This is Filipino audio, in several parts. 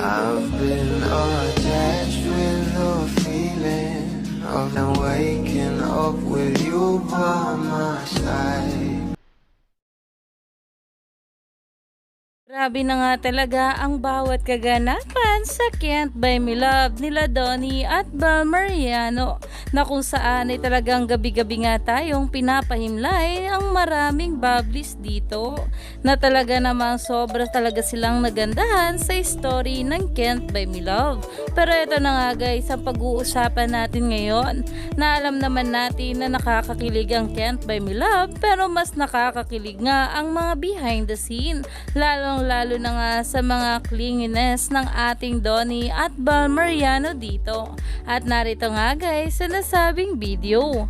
I've been attached Grabe na nga talaga ang bawat kaganapan sa Can't Buy Me Love nila Donnie at Bel Mariano na kung saan ay talagang gabi-gabi nga tayong pinapahimlay ang maraming bubblies dito na talaga namang sobra talaga silang nagandahan sa story ng Can't Buy Me Love. Pero ito na nga guys ang pag-uusapan natin ngayon na alam naman natin na nakakakilig ang Can't Buy Me Love pero mas nakakakilig nga ang mga behind the scene lalong lalo na nga sa mga clinginess ng ating Donnie at Bal Mariano dito. At narito nga guys sa nasabing video.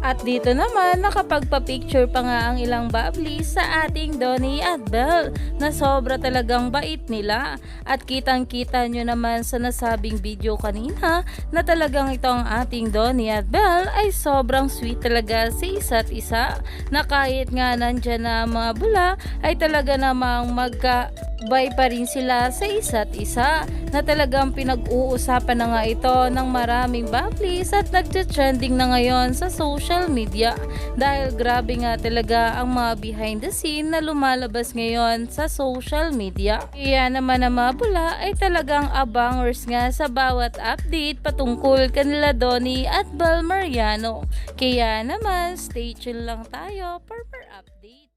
At dito naman, nakapagpa-picture pa nga ang ilang babli sa ating Donnie at Belle na sobra talagang bait nila. At kitang-kita nyo naman sa nasabing video kanina na talagang itong ating Donnie at Belle ay sobrang sweet talaga sa isa't isa. Na kahit nga nandyan na mga bula ay talaga namang magka bay pa rin sila sa isa't isa na talagang pinag-uusapan na nga ito ng maraming bablis at nagte-trending na ngayon sa social media dahil grabe nga talaga ang mga behind the scene na lumalabas ngayon sa social media. Kaya naman ang mga bula ay talagang abangers nga sa bawat update patungkol kanila Donnie at Bel Mariano. Kaya naman stay tuned lang tayo for more update.